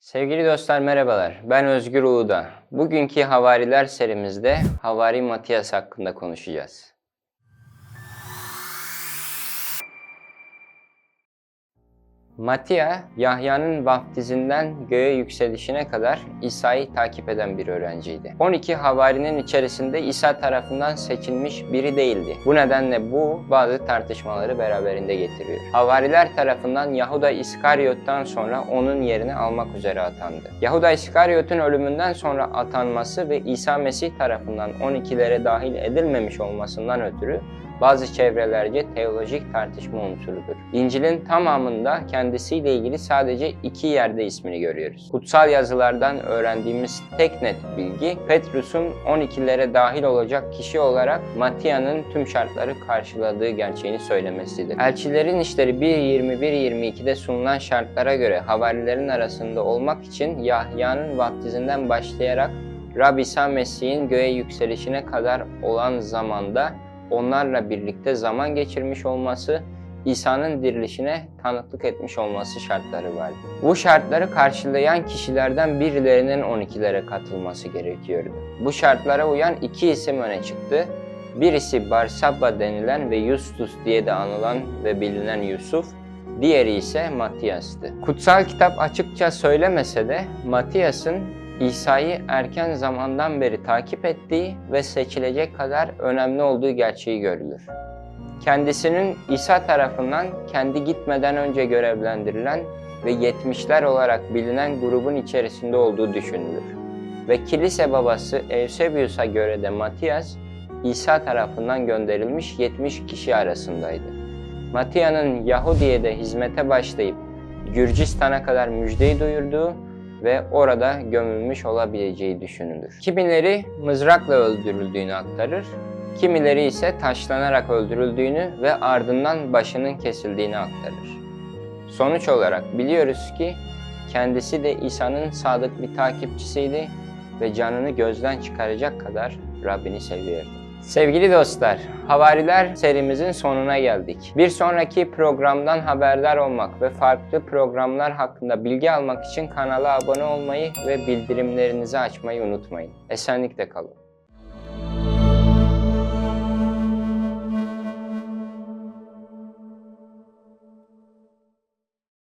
Sevgili dostlar merhabalar. Ben Özgür Uğda. Bugünkü Havariler serimizde Havari Matias hakkında konuşacağız. Matia, Yahya'nın vaftizinden göğe yükselişine kadar İsa'yı takip eden bir öğrenciydi. 12 havarinin içerisinde İsa tarafından seçilmiş biri değildi. Bu nedenle bu bazı tartışmaları beraberinde getiriyor. Havariler tarafından Yahuda İskaryot'tan sonra onun yerini almak üzere atandı. Yahuda İskaryot'un ölümünden sonra atanması ve İsa Mesih tarafından 12'lere dahil edilmemiş olmasından ötürü bazı çevrelerce teolojik tartışma unsurudur. İncil'in tamamında kendisiyle ilgili sadece iki yerde ismini görüyoruz. Kutsal yazılardan öğrendiğimiz tek net bilgi, Petrus'un 12'lere dahil olacak kişi olarak Matia'nın tüm şartları karşıladığı gerçeğini söylemesidir. Elçilerin işleri 1.21-22'de sunulan şartlara göre havarilerin arasında olmak için Yahya'nın vaftizinden başlayarak Rab İsa Mesih'in göğe yükselişine kadar olan zamanda onlarla birlikte zaman geçirmiş olması, İsa'nın dirilişine tanıklık etmiş olması şartları vardı. Bu şartları karşılayan kişilerden birilerinin 12'lere katılması gerekiyordu. Bu şartlara uyan iki isim öne çıktı. Birisi Barsabba denilen ve Justus diye de anılan ve bilinen Yusuf, diğeri ise Matias'tı. Kutsal kitap açıkça söylemese de Matias'ın İsa'yı erken zamandan beri takip ettiği ve seçilecek kadar önemli olduğu gerçeği görülür. Kendisinin İsa tarafından kendi gitmeden önce görevlendirilen ve yetmişler olarak bilinen grubun içerisinde olduğu düşünülür. Ve kilise babası Eusebius'a göre de Matias, İsa tarafından gönderilmiş 70 kişi arasındaydı. Matia'nın Yahudiye'de hizmete başlayıp Gürcistan'a kadar müjdeyi duyurduğu ve orada gömülmüş olabileceği düşünülür. Kimileri mızrakla öldürüldüğünü aktarır, kimileri ise taşlanarak öldürüldüğünü ve ardından başının kesildiğini aktarır. Sonuç olarak biliyoruz ki kendisi de İsa'nın sadık bir takipçisiydi ve canını gözden çıkaracak kadar Rabbini seviyordu. Sevgili dostlar, Havariler serimizin sonuna geldik. Bir sonraki programdan haberdar olmak ve farklı programlar hakkında bilgi almak için kanala abone olmayı ve bildirimlerinizi açmayı unutmayın. Esenlikle kalın.